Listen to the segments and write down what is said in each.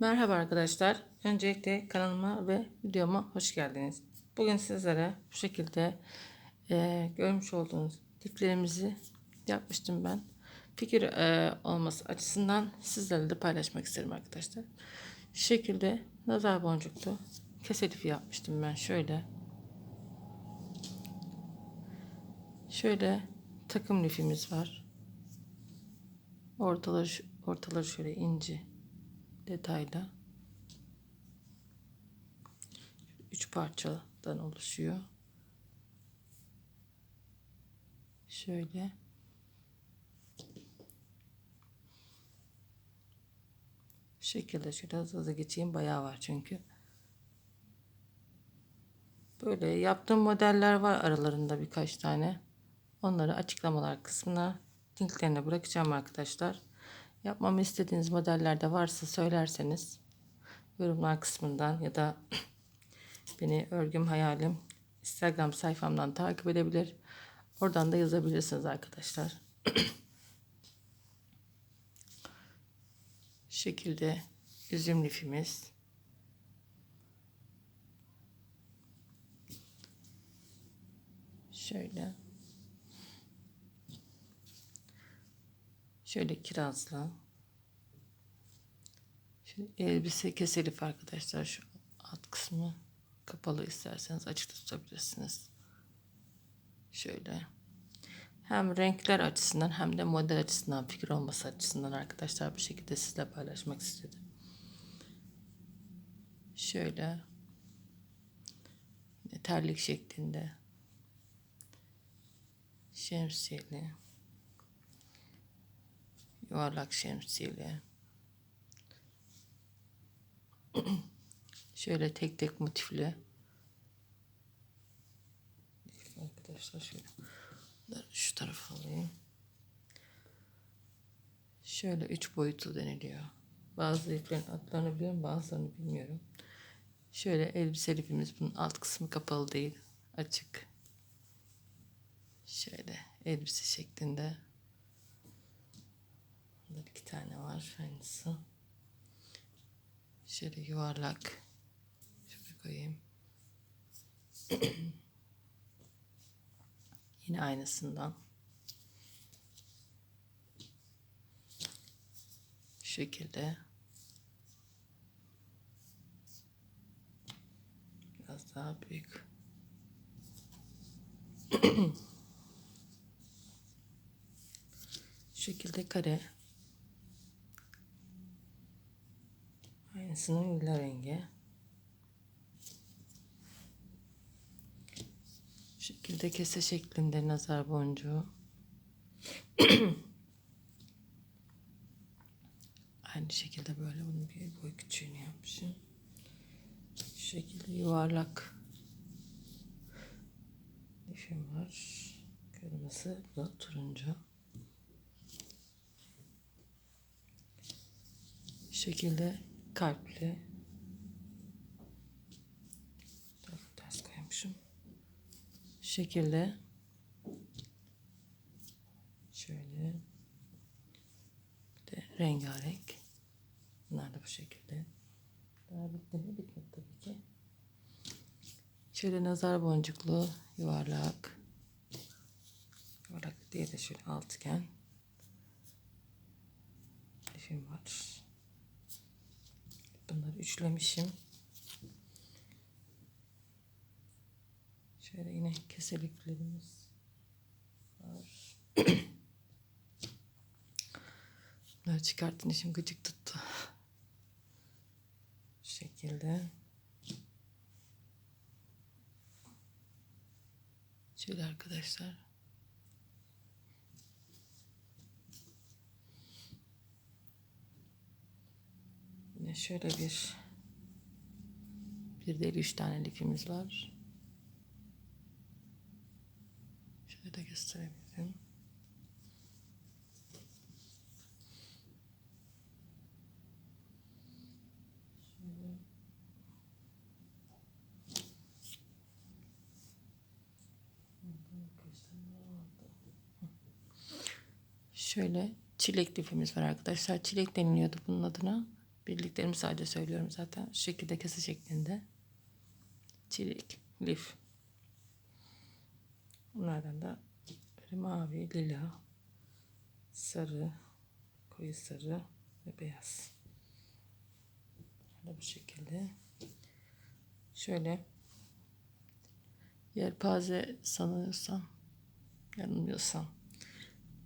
Merhaba arkadaşlar. Öncelikle kanalıma ve videoma hoş geldiniz. Bugün sizlere bu şekilde e, görmüş olduğunuz diplerimizi yapmıştım ben. Fikir e, olması açısından sizlerle de paylaşmak isterim arkadaşlar. Şu şekilde nazar boncuklu kese lifi yapmıştım ben şöyle. Şöyle takım lifimiz var. Ortaları, ortaları şöyle ince detayla üç parçadan oluşuyor. Şöyle şekilde şöyle hızlı hızlı geçeyim bayağı var çünkü. Böyle yaptığım modeller var aralarında birkaç tane. Onları açıklamalar kısmına linklerine bırakacağım arkadaşlar. Yapmamı istediğiniz modeller de varsa söylerseniz yorumlar kısmından ya da beni örgüm hayalim Instagram sayfamdan takip edebilir. Oradan da yazabilirsiniz arkadaşlar. Şekilde üzüm lifimiz. Şöyle. Şöyle kirazla. Şu elbise keselif arkadaşlar. Şu alt kısmı kapalı isterseniz açık tutabilirsiniz. Şöyle. Hem renkler açısından hem de model açısından fikir olması açısından arkadaşlar bu şekilde sizle paylaşmak istedim. Şöyle terlik şeklinde şemsiyeli yuvarlak şemsiyeli şöyle tek tek motifli. Arkadaşlar şöyle. Şu tarafa alayım. Şöyle üç boyutlu deniliyor. Bazı iplerin adlarını biliyorum bazılarını bilmiyorum. Şöyle elbise ipimiz bunun alt kısmı kapalı değil açık. Şöyle elbise şeklinde tane var aynısı. Şöyle yuvarlak. Şöyle koyayım. Yine aynısından. Şu şekilde. Biraz daha büyük. Şekilde kare. Aynısının lila rengi. Şu şekilde kese şeklinde nazar boncuğu. Aynı şekilde böyle bunun bir boy küçüğünü yapmışım. Şu şekilde yuvarlak ipim var. Kırmızı, bu da turuncu. Şekilde kalpli. Ters koymuşum. Şu şekilde şöyle bir de rengarenk. Bunlar da bu şekilde. Daha bitti mi? Bitmedi tabii ki. Şöyle nazar boncuklu yuvarlak. Yuvarlak diye de şöyle altıgen. İpim var. Bunları üçlemişim. Şöyle yine keseliklerimiz var. Bunları çıkarttın işim gıcık tuttu. Şu şekilde. Şöyle arkadaşlar. Yine şöyle bir bir değil üç tane lifimiz var. Şöyle de gösterebilirim. Şöyle çilek lifimiz var arkadaşlar. Çilek deniliyordu bunun adına. Bildiklerimi sadece söylüyorum zaten. Şu şekilde kese şeklinde. Çelik, lif. Bunlardan da böyle mavi, lila, sarı, koyu sarı ve beyaz. Böyle bu şekilde. Şöyle yelpaze sanıyorsam yanılmıyorsam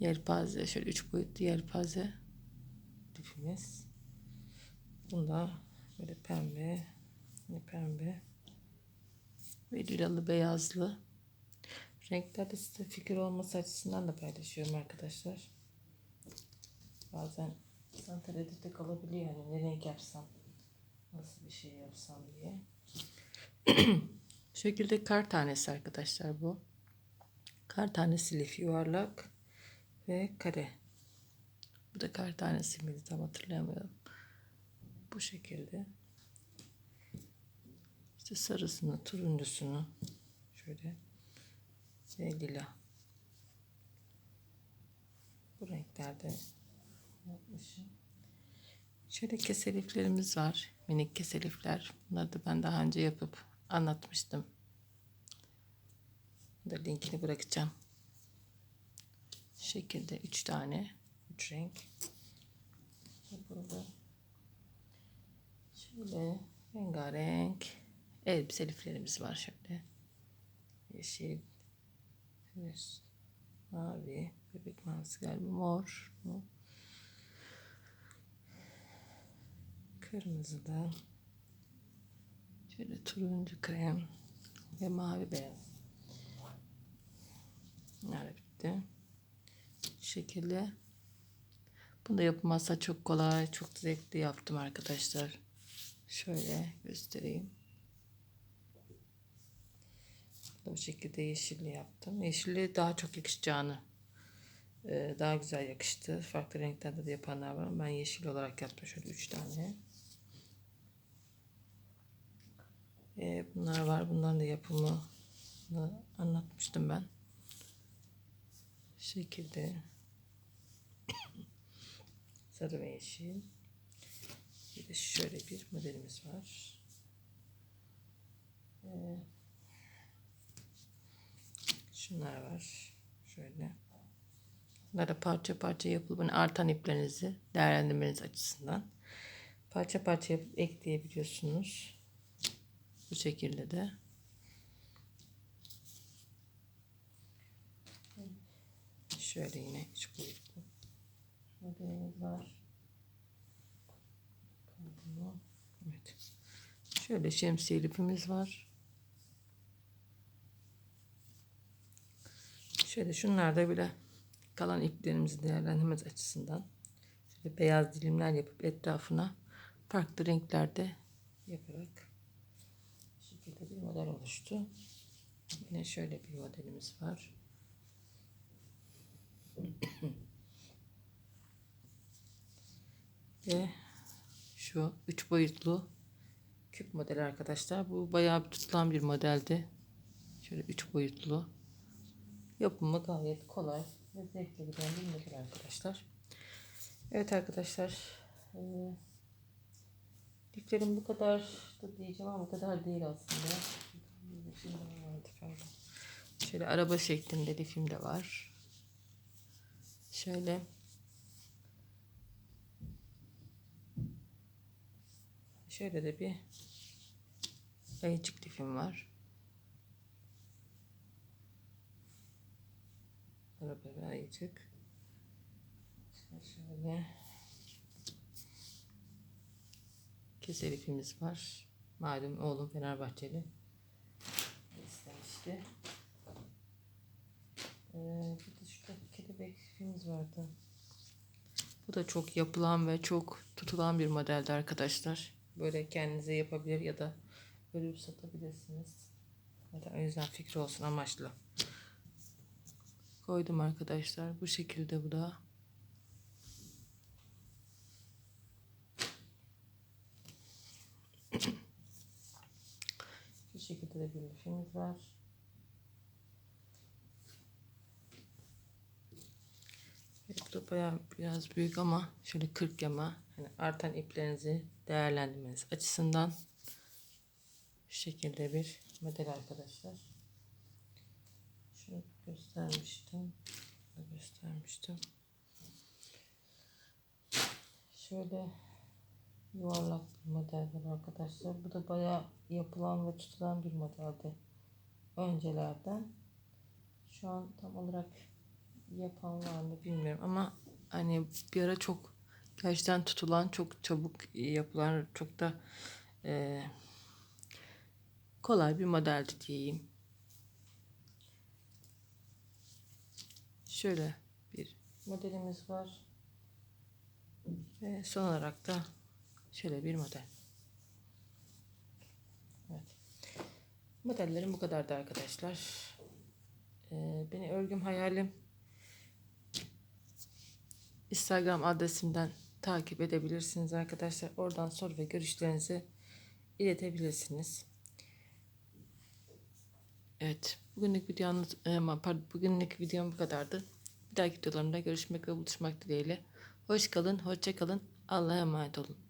yelpaze şöyle üç boyutlu yelpaze lifimiz. Bunda böyle pembe yine pembe ve lilalı beyazlı renklerde size fikir olması açısından da paylaşıyorum arkadaşlar. Bazen insan tereddütte kalabiliyor yani ne renk yapsam nasıl bir şey yapsam diye. Şekilde kar tanesi arkadaşlar bu. Kar tanesi lif yuvarlak ve kare. Bu da kar tanesi miydi tam hatırlayamıyorum. Bu şekilde. İşte sarısını, turuncusunu şöyle ve lila. Bu renklerde yapmışım. Şöyle keseliflerimiz var. Minik keselifler. Bunları da ben daha önce yapıp anlatmıştım. Da linkini bırakacağım. Şu şekilde üç tane. Üç renk. Yapıldı. Şöyle rengarenk elbise liflerimiz var şöyle. Yeşil, evet, mavi, bebek mavisi galiba mor. Bu. Kırmızı da şöyle turuncu krem ve mavi beyaz. Bunlar bitti. Şu şekilde. Bunu da yapılmazsa çok kolay, çok zevkli yaptım arkadaşlar. Şöyle göstereyim. Bu şekilde yeşilli yaptım. Yeşilli daha çok yakışacağını e, daha güzel yakıştı. Farklı renklerde de yapanlar var. Ben yeşil olarak yaptım. Şöyle üç tane. E, bunlar var. Bunların da yapımı anlatmıştım ben. Bu şekilde sarı ve yeşil. Bir de şöyle bir modelimiz var. Ee, şunlar var. Şöyle. Bunlar da parça parça yapılıp hani artan iplerinizi değerlendirmeniz açısından parça parça yapıp ekleyebiliyorsunuz. Bu şekilde de. Şöyle yine üç boyutlu modelimiz var. Evet. Şöyle şemsiye ipimiz var. Şöyle şunlar da bile kalan iplerimizi değerlendirmemiz açısından şöyle beyaz dilimler yapıp etrafına farklı renklerde yaparak şekilde bir model oluştu. Yine şöyle bir modelimiz var. Ve şu üç boyutlu küp model arkadaşlar. Bu bayağı bir tutulan bir modeldi. Şöyle üç boyutlu. Yapımı gayet kolay ve zevkli bir bir model arkadaşlar. Evet arkadaşlar. Ee, diklerim bu kadar da diyeceğim ama bu kadar değil aslında. Şöyle araba şeklinde lifim de var. Şöyle Şöyle de bir ayıcık lifim var. Araba ve ayıcık. Şöyle keser ipimiz var. Malum oğlum Fenerbahçeli istemişti. Ee, bir de şurada kelebek ipimiz vardı. Bu da çok yapılan ve çok tutulan bir modeldi arkadaşlar. Böyle kendinize yapabilir ya da örüp satabilirsiniz. Zaten o yüzden fikri olsun amaçlı. Koydum arkadaşlar. Bu şekilde bu da. Bu şekilde de bir lifimiz var. Evet, bu da bayağı biraz büyük ama şöyle 40 yama. Yani artan iplerinizi değerlendirmeniz açısından şu şekilde bir model arkadaşlar. Şunu göstermiştim. Göstermiştim. Şöyle yuvarlak bir model arkadaşlar. Bu da bayağı yapılan ve tutulan bir modeldi. Öncelerden. Şu an tam olarak yapan var mı bilmiyorum ama hani bir ara çok gerçekten tutulan çok çabuk yapılan çok da e, kolay bir modeldi diyeyim. Şöyle bir modelimiz var. Ve son olarak da şöyle bir model. Evet. Modellerim bu kadardı arkadaşlar. Ee, beni örgüm hayalim Instagram adresimden takip edebilirsiniz arkadaşlar. Oradan soru ve görüşlerinizi iletebilirsiniz. Evet. Bugünlük videomuz, e, pardon, bugünlük videom bu kadardı. Bir dahaki videolarımda görüşmek ve buluşmak dileğiyle. Hoş kalın, hoşça kalın. Allah'a emanet olun.